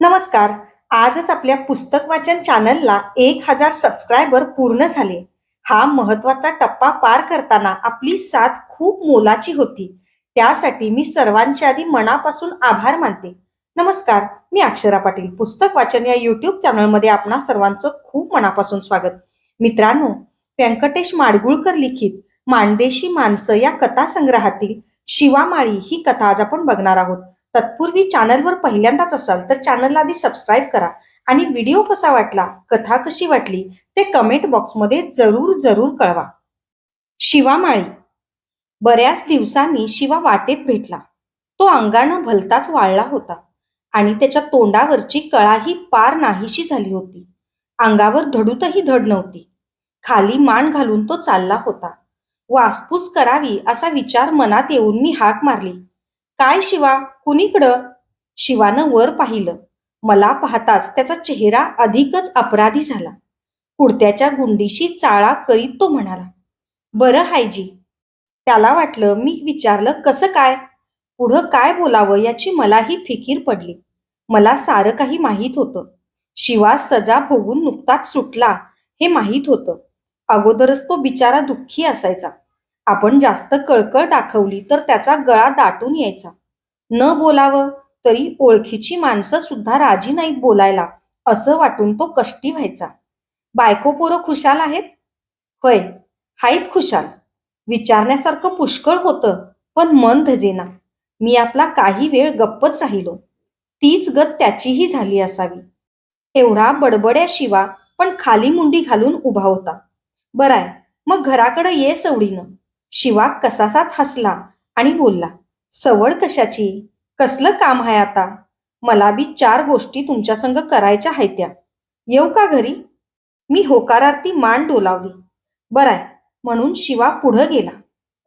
नमस्कार. आजच आपल्या पुस्तक वाचन चॅनलला एक हजार सबस्क्रायबर पूर्ण झाले. हा महत्त्वाचा टप्पा पार करताना आपली साथ खूप मोलाची होती. त्यासाठी मी सर्वांच्या आधी मनापासून आभार मानते. नमस्कार. मी अक्षरा पाटील. पुस्तक वाचन या युट्यूब चॅनलमध्ये आपणा सर्वांचं खूप मनापासून स्वागत. मित्रांनो व्यंकटेश माडगुळकर लिखित माणदेशी माणसं या कथा संग्रहातील शिवामाळी ही कथा आज आपण बघणार आहोत. तत्पूर्वी चॅनलवर पहिल्यांदाच असाल तर चॅनलला आधी सबस्क्राईब करा. आणि व्हिडिओ कसा वाटला कथा कशी वाटली ते कमेंट बॉक्समध्ये जरूर जरूर कळवा. शिवामाळी बऱ्याच दिवसांनी शिवा वाटेत भेटला. तो अंगानं भलताच वाळला होता आणि त्याच्या तोंडावरची कळाही पार नाहीशी झाली होती. अंगावर धडूतही धड नव्हती. खाली मान घालून तो चालला होता. वासपूस करावी असा विचार मनात येऊन मी हाक मारली. काय शिवा? कुणीकडं? शिवानं वर पाहिलं. मला पाहताच त्याचा चेहरा अधिकच अपराधी झाला. कुडत्याच्या गुंडीशी चाळा करीत तो म्हणाला बरं हायजी त्याला वाटलं मी विचारलं कसं काय? पुढं काय बोलावं याची मलाही फिकीर पडली. मला सारं काही माहीत होतं. शिवा सजा भोगून नुकताच सुटला हे माहीत होतं. अगोदरच तो बिचारा दुःखी असायचा. आपण जास्त कळकळ दाखवली तर त्याचा गळा दाटून यायचा. न बोलावं तरी ओळखीची माणसं सुद्धा राजी नाहीत बोलायला असं वाटून तो कष्टी व्हायचा. बायको पोरं खुशाल आहेत? होय हाईत खुशाल. विचारण्यासारखं पुष्कळ होतं पण मन धजेना. मी आपला काही वेळ गप्पच राहिलो. तीच गत त्याचीही झाली असावी. एवढा बडबड्या शिवा पण खाली मुंडी घालून उभा होता. बराय मग घराकडे ये सवडीनं. शिवा कसासाच हसला आणि बोलला सवड कशाची? कसलं काम आहे आता? मला बी चार गोष्टी तुमच्या संग करायच्या आहेत त्या. येऊ का घरी? मी होकारार्थी मान डोलावली. बराय. म्हणून शिवा पुढं गेला.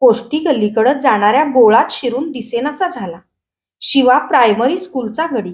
कोष्टी गल्लीकडं जाणाऱ्या बोळात शिरून दिसेनासा झाला. शिवा प्रायमरी स्कूलचा गडी.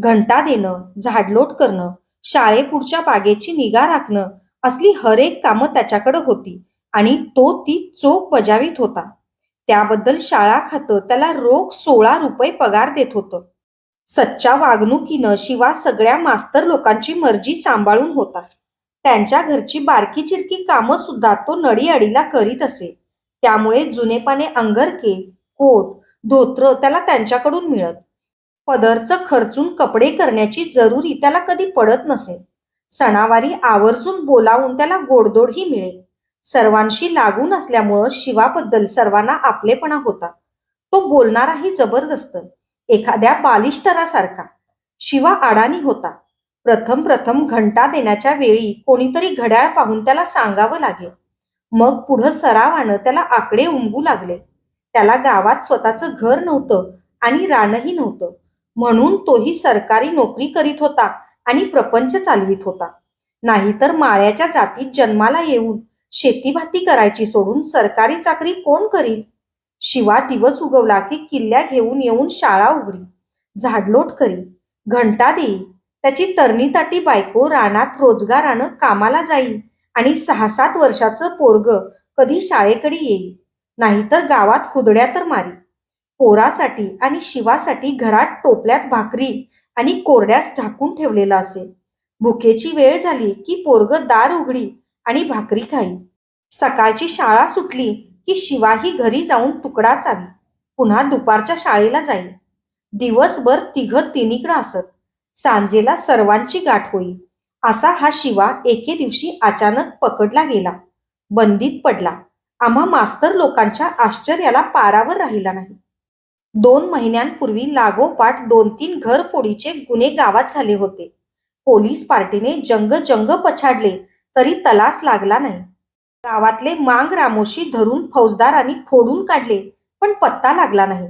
घंटा देणं झाडलोट करणं शाळेपुढच्या बागेची निगा राखणं असली हरेक कामं त्याच्याकडं होती. आणि तो ती चोख बजावित होता. त्याबद्दल शाळा खातं त्याला रोख सोळा रुपये पगार देत होतं. सच्च्या वागणुकीनं शिवा सगळ्या मास्तर लोकांची मर्जी सांभाळून होता. त्यांच्या घरची बारकी चिरकी कामं सुद्धा तो नडी अडीला करीत असे. त्यामुळे जुनेपाने अंगरके कोट धोत्र त्याला त्यांच्याकडून मिळत. पदरचं खर्चून कपडे करण्याची जरुरी त्याला कधी पडत नसे. सणावारी आवर्जून बोलावून त्याला गोडदोडही मिळे. सर्वांशी लागून असल्यामुळं शिवाबद्दल सर्वांना आपलेपणा होता. तो बोलणाराही जबरदस्त एखाद्या बालिष्टरासारखा. शिवा अडाणी होता. प्रथम प्रथम घंटा देण्याच्या वेळी कोणीतरी घड्याळ पाहून त्याला सांगावं लागे मग पुढं सरावानं त्याला आकडे उमगू लागले. त्याला गावात स्वतःचं घर नव्हतं आणि रानही नव्हतं. म्हणून तोही सरकारी नोकरी करीत होता आणि प्रपंच चालवित होता. नाहीतर माळ्याच्या जातीत जन्माला येऊन शेतीभाती करायची सोडून सरकारी चाकरी कोण करील? शिवा दिवस उगवला की किल्ल्या घेऊन येऊन शाळा उघडी. झाडलोट करी. घंटा देई. त्याची तरणीताटी बायको रानात रोजगारानं कामाला जाईल आणि सहा सात वर्षाचं पोरग कधी शाळेकडे येईल नाहीतर गावात हुदड्या तर मारी. पोरासाठी आणि शिवासाठी घरात टोपल्यात भाकरी आणि कोरड्यास झाकून ठेवलेलं असे. भुकेची वेळ झाली की पोरग दार उघडी आणि भाकरी खाई. सकाळची शाळा सुटली की शिवाही घरी जाऊन तुकडा चावी. पुन्हा दुपारच्या शाळेला जाई दिवसभर तिघ तिन्हीकडं असत. सांजेला सर्वांची गाठ होई. असा हा शिवा एके दिवशी अचानक पकडला गेला. बंदीत पडला. आम्हा मास्तर लोकांच्या आश्चर्याला पारावर राहिला नाही. दोन महिन्यांपूर्वी लागोपाठ दोन तीन घरफोडीचे गुन्हे गावात झाले होते. पोलीस पार्टीने जंग जंग पछाडले. तरी तलास लागला नाही. गावातले मांग रामोशी धरून फौजदारांनी फोडून काढले पण पत्ता लागला नाही.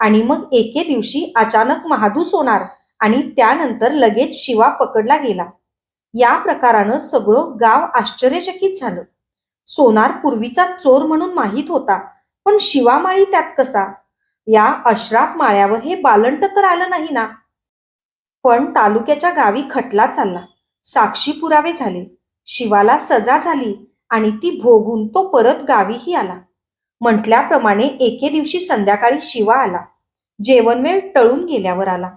आणि मग एके दिवशी अचानक महादूस होणार आणि त्यानंतर लगेच शिवा पकडला गेला. या प्रकारानं सगळं गाव आश्चर्यचकित झालं. सोनार पूर्वीचा चोर म्हणून माहीत होता पण शिवामाळी त्यात कसा? या अश्राप माळ्यावर हे बालंट तर आलं नाही ना? पण तालुक्याच्या गावी खटला चालला. साक्षी पुरावे झाले. शिवाला सजा झाली आणि ती भोगून तो परत गावीही आला. म्हटल्याप्रमाणे एके दिवशी संध्याकाळी शिवा आला. जेवण वेळ टळून गेल्यावर आला.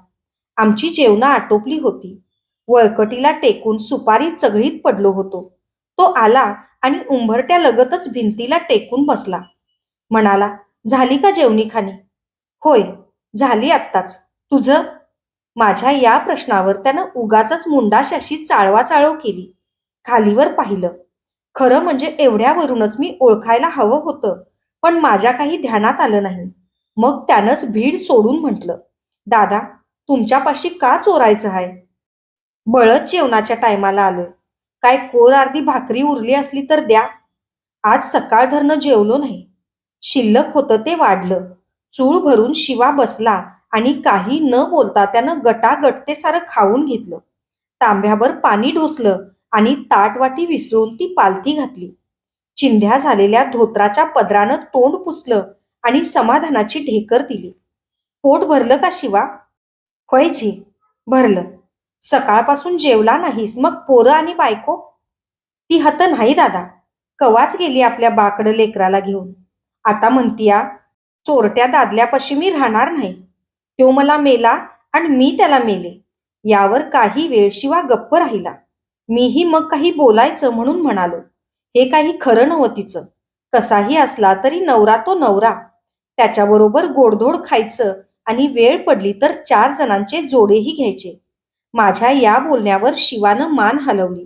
आमची जेवणं आटोपली होती. वळकटीला टेकून सुपारी चगळीत पडलो होतो. तो आला आणि उंबरट्या लगतच भिंतीला टेकून बसला. म्हणाला झाली का जेवणी खाणी होय झाली आत्ताच. तुझं? माझ्या या प्रश्नावर त्यानं उगाच मुंडाशाशी चाळवा चाळव केली. खालीवर पाहिलं. खरं म्हणजे एवढ्यावरूनच मी ओळखायला हवं होतं पण माझ्या काही ध्यानात आलं नाही. मग त्यानंच भीड सोडून म्हटलं दादा तुमच्यापाशी का चोरायचं आहे? बळद जेवणाच्या टायमाला आलोय काय कोर अर्धी भाकरी उरली असली तर द्या. आज सकाळ धरणं जेवलो नाही. शिल्लक होतं ते वाढलं. चूळ भरून शिवा बसला आणि काही न बोलता त्यानं गटागट ते सारं खाऊन घेतलं. तांब्यावर पाणी ढोसलं आणि ताटवाटी विसरून ती पालथी घातली. चिंध्या झालेल्या धोत्राच्या पदरानं तोंड पुसलं आणि समाधानाची ढेकर दिली. पोट भरलं का शिवा? होय जी भरलं. सकाळपासून जेवला नाहीस मग पोरं आणि बायको? ती हत नाही दादा. कवाच गेली आपल्या बाकडं लेकराला घेऊन? आता म्हणतीया चोरट्या दादल्यापाशी मी राहणार नाही. तो मला मेला आणि मी त्याला मेले. यावर काही वेळ शिवा गप्प राहिला. मीही मग काही बोलायचं म्हणून म्हणालो. हे काही खरं नव्हतं तिचं. कसाही असला तरी नवरा तो नवरा. त्याच्याबरोबर गोडधोड खायचं आणि वेळ पडली तर चार जणांचे जोडेही घ्यायचे. माझ्या या बोलण्यावर शिवानं मान हलवली.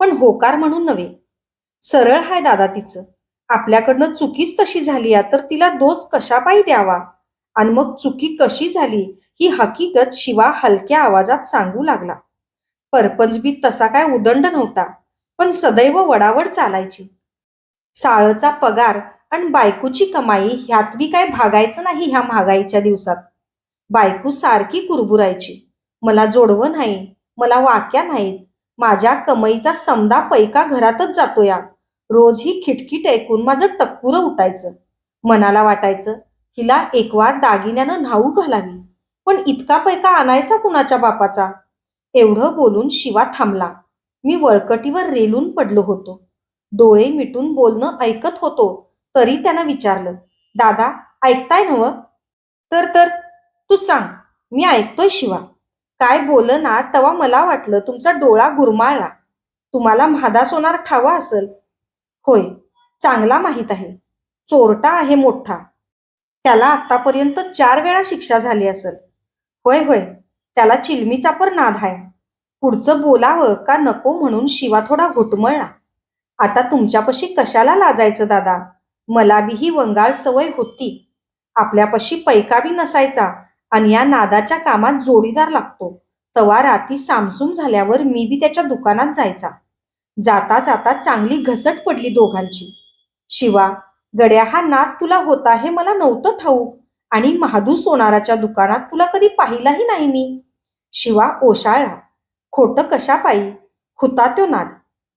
पण होकार म्हणून नव्हे. सरळ हाय दादा तिचं. आपल्याकडनं चुकीच तशी झाली आ तर तिला दोष कशापायी द्यावा? आणि मग चुकी कशी झाली ही हकीकत शिवा हलक्या आवाजात सांगू लागला. परपंच तसा काय उदंड नव्हता पण सदैव वडावड चालायची. साळचा पगार आणि बायकोची कमाई ह्यात बी काय भागायचं नाही ह्या महागाईच्या दिवसात. बायको सारखी कुरबुरायची मला जोडवं नाही मला वाक्या नाहीत माझ्या कमाईचा समदा पैका घरातच जातो या रोज ही खिटखिट ऐकून माझं टक्कुरं उठायचं. मनाला वाटायचं हिला एकवार दागिन्यानं न्हाऊ घालावी पण इतका पैका आणायचा कुणाच्या बापाचा? एवढं बोलून शिवा थांबला. मी वळकटीवर रेलून पडलो होतो. डोळे मिटून बोलणं ऐकत होतो तरी त्यानं विचारलं दादा ऐकताय नव तर तर तू सांग मी ऐकतोय शिवा. काय बोल ना तेव्हा मला वाटलं तुमचा डोळा गुरमाळला. तुम्हाला म्हादा सोनार ठावा असेल. होय चांगला माहीत आहे. चोरटा आहे मोठा. त्याला आतापर्यंत चार वेळा शिक्षा झाली असेल. होय होय त्याला चिलमीचा पर नाद आहे पुढचं बोलावं का नको म्हणून शिवा थोडा घुटमळला. आता तुमच्यापाशी कशाला लाजायचं दादा? मला बी ही वंगाळ सवय होती. आपल्यापाशी पैका बी नसायचा आणि या नादाच्या कामात जोडीदार लागतो. तवा राती सामसूम झाल्यावर मी बी त्याच्या दुकानात जायचा. जाता जाता चांगली घसट पडली दोघांची. शिवा गड्या हा नाद तुला होता हे मला नव्हतं ठाऊक आणि महादू सोनाराच्या दुकानात तुला कधी पाहिलाही नाही मी. शिवा ओशाळला. खोटं कशा पायी? होता तो नाद.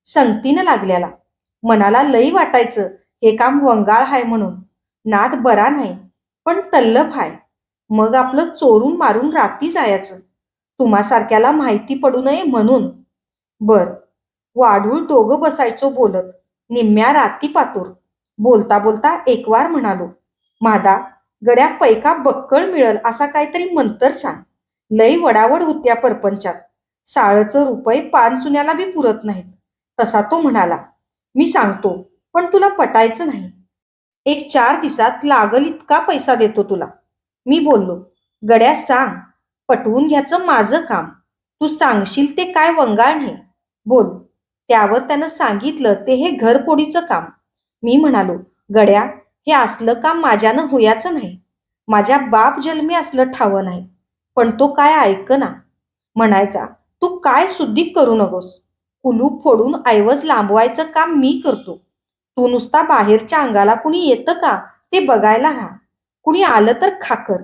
संगतीनं लागल्याला. मनाला लई वाटायचं हे काम वंगाळ हाय म्हणून. नाद बरा नाही पण तल्लभ हाय. मग आपलं चोरून मारून राती जायचं. तुम्हासारख्याला माहिती पडू नये म्हणून. बर वाढूळ दोघं बसायचो बोलत. निम्म्या राती पातूर. बोलता बोलता एकवार म्हणालो मादा गड्या पैका बक्कळ मिळल असा काहीतरी मंतर सांग. लई वडावड होत्या परपंचात. साळचं रुपये पान चुन्याला बी पुरत नाहीत. तसा तो म्हणाला मी सांगतो पण तुला पटायचं नाही. एक चार दिवसात लागल इतका पैसा देतो तुला. मी बोललो गड्या सांग पटवून घ्यायचं माझं काम. तू सांगशील ते काय वंगाळ नाही. बोल त्यावर त्यानं सांगितलं ते हे घरपोडीचं काम. मी म्हणालो गड्या हे असलं काम माझ्यानं होयाचं नाही. माझ्या बाप जन्मी असलं ठावं नाही. पण तो काय ऐक ना. म्हणायचा तू काय शुद्धी करू नकोस. कुलूप फोडून ऐवज लांबवायचं काम मी करतो. तू नुसता बाहेरच्या अंगाला कुणी येतं का? ते बघायला राहा. कुणी आलं तर खाकर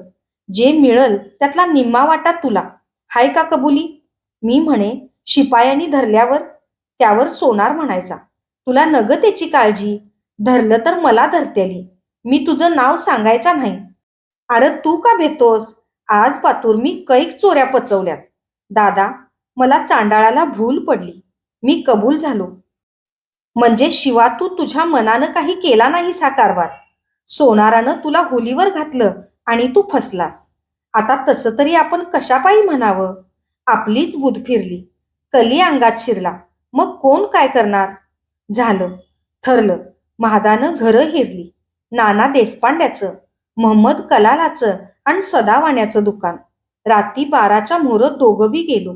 जे मिळल त्यातला निम्मा वाटा तुला. हाय का कबुली? मी म्हणे शिपायांनी धरल्यावर त्यावर सोनार म्हणायचा तुला नग त्याची काळजी. धरलं तर मला धरतेली मी तुझं नाव सांगायचा नाही. अरे तू का भेटतोस? आज पातूर मी कैक चोऱ्या पचवल्यात. दादा मला चांडाळाला भूल पडली. मी कबूल झालो. म्हणजे शिवा तू तुझ्या मनानं काही केला नाही हा कारभार सोनारानं तुला होलीवर घातलं आणि तू फसलास. आता तसं तरी आपण कशापायी म्हणावं? आपलीच बुध फिरली. कली अंगात शिरला. मग कोण काय करणार? झालं. ठरलं. महादानं घरं हिरली. नाना देशपांड्याचं. महम्मद कलालाचं. आणि सदावाण्याचं दुकान. रात्री बाराच्या मोहरत दोघं बी गेलो.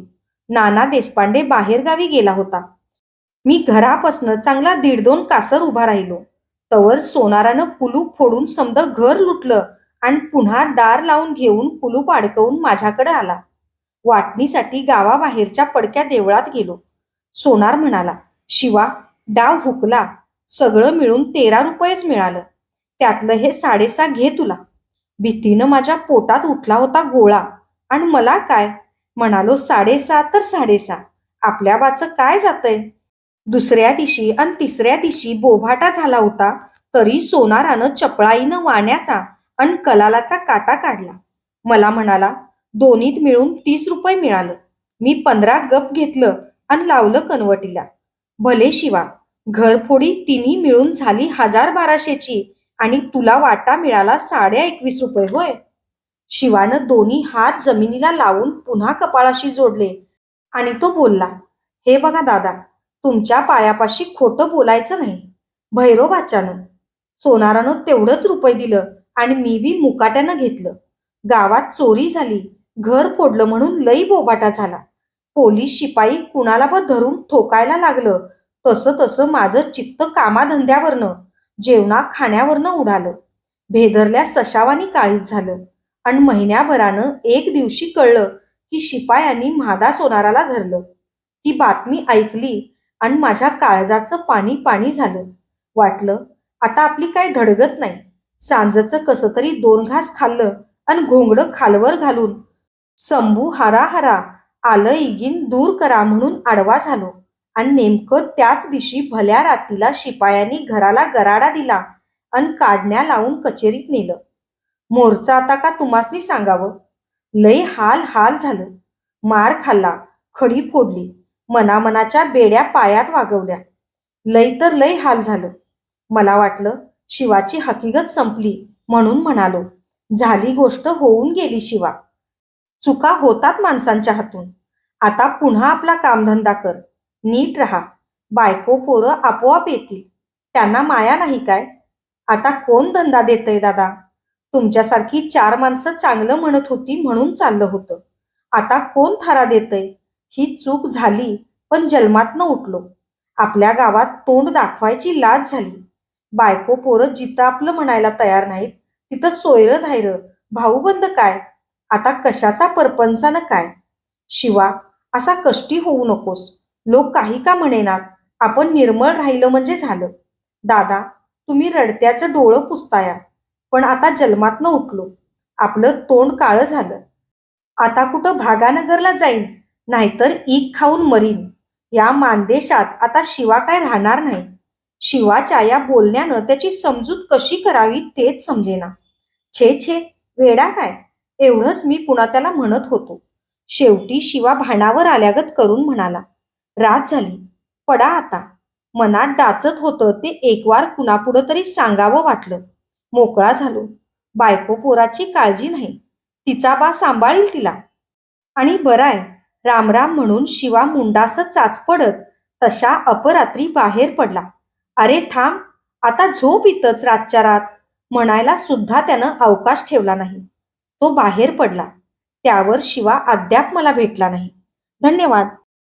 नाना देशपांडे बाहेरगावी गेला होता. मी घरापासनं चांगला दीड दोन कासर उभा राहिलो. तवर सोनारानं कुलूप फोडून समद घर लुटलं आणि पुन्हा दार लावून घेऊन कुलूप अडकवून माझ्याकडे आला. वाटणीसाठी गावाबाहेरच्या पडक्या देवळात गेलो. सोनार म्हणाला शिवा डाव हुकला. सगळं मिळून तेरा रुपयेच मिळालं. त्यातलं हे साडेसा घे तुला. भीतीनं माझ्या पोटात उठला होता गोळा. आणि मला काय? म्हणालो साडेसा तर साडेसा आपल्या बाचं काय जातंय? दुसऱ्या दिवशी आणि तिसऱ्या दिवशी बोभाटा झाला होता तरी सोनारानं चपळाईनं वाण्याचा आणि कलालाचा काटा काढला. मला म्हणाला दोन्हीत मिळून तीस रुपये मिळालं. मी पंधरा गप घेतलं आणि लावलं कनवटीला. भले शिवा घरफोडी तिन्ही मिळून झाली हजार बाराशेची. आणि तुला वाटा मिळाला साडे एकवीस रुपये होय? शिवानं दोन्ही हात जमिनीला लावून पुन्हा कपाळाशी जोडले आणि तो बोलला हे बघा दादा तुमच्या पायापाशी खोटं बोलायचं नाही. भैरोबाच्यानं सोनारानं तेवढंच रुपये दिलं आणि मी बी मुकाट्यानं घेतलं. गावात चोरी झाली घर फोडलं म्हणून लई बोबाटा झाला. पोलीस शिपाई कुणाला पण धरून ठोकायला लागलं तसं तसं माझं चित्त कामाधंद्यावरनं जेवणा खाण्यावरनं उडालं. भेदरल्या सशावानी काळीच झालं. आणि महिन्याभरानं एक दिवशी कळलं की शिपायांनी म्हादा सोनाराला धरलं. ही बातमी ऐकली आणि माझ्या काळजाचं पाणी पाणी झालं. वाटलं आता आपली काय धडगत नाही. सांजचं कसं तरी दोन घास खाल्लं आणि घोंगडं खालवर घालून संभू हारा हारा आलं इगीन दूर करा म्हणून आडवा झालो. आणि नेमकं त्याच दिवशी भल्या रातीला शिपायांनी घराला गराडा दिला आणि काढण्या लावून कचेरीत नेलं. मोरचा आता का तुम्हासनी सांगावं? लय हाल हाल झालं. मार खाल्ला खडी फोडली मनामनाच्या बेड्या पायात वागवल्या. लय तर लय हाल झालं. मला वाटलं शिवाची हकीकत संपली म्हणून म्हणालो झाली गोष्ट होऊन गेली शिवा. चुका होतात माणसांच्या हातून. आता पुन्हा आपला कामधंदा कर. नीट राहा. बायको पोरं आपोआप येतील. त्यांना माया नाही काय? आता कोण धंदा देतय दादा? तुमच्यासारखी चार माणसं चांगलं म्हणत होती म्हणून चाललं होतं. आता कोण थारा देतय? ही चूक झाली पण जन्मातनं उठलो. आपल्या गावात तोंड दाखवायची लाज झाली. बायको पोरं जिथं आपलं म्हणायला तयार नाहीत तिथं सोयरं धायरं. भाऊबंद काय? आता कशाचा परपंचानं काय? शिवा असा कष्टी होऊ नकोस. लोक काही का म्हणेनात? आपण निर्मळ राहिलं म्हणजे झालं. दादा तुम्ही रडत्याचं डोळं पुसताया. पण आता जन्मातनं उठलो. आपलं तोंड काळं झालं. आता कुठं भागानगरला जाईन? नाहीतर ईक खाऊन मरीन. या मानदेशात आता शिवा काय राहणार नाही? शिवाच्या या बोलण्यानं त्याची समजूत कशी करावी तेच समजेना. छे छे वेडा काय? एवढंच मी पुन्हा त्याला म्हणत होतो. शेवटी शिवा भाणावर आल्यागत करून म्हणाला रात झाली. पडा आता. मनात डाचत होतं ते एकवार कुणापुढं तरी सांगावं वाटलं. मोकळा झालो. बायको पोराची काळजी नाही. तिचा बा सांभाळील तिला. आणि बराय रामराम म्हणून शिवा मुंडास चाच पडत तशा अपरात्री बाहेर पडला. अरे थांब. आता झोप इथंच रातच्या रात. म्हणायला सुद्धा त्यानं अवकाश ठेवला नाही. तो बाहेर पडला. त्यावर शिवा अद्याप मला भेटला नाही. धन्यवाद.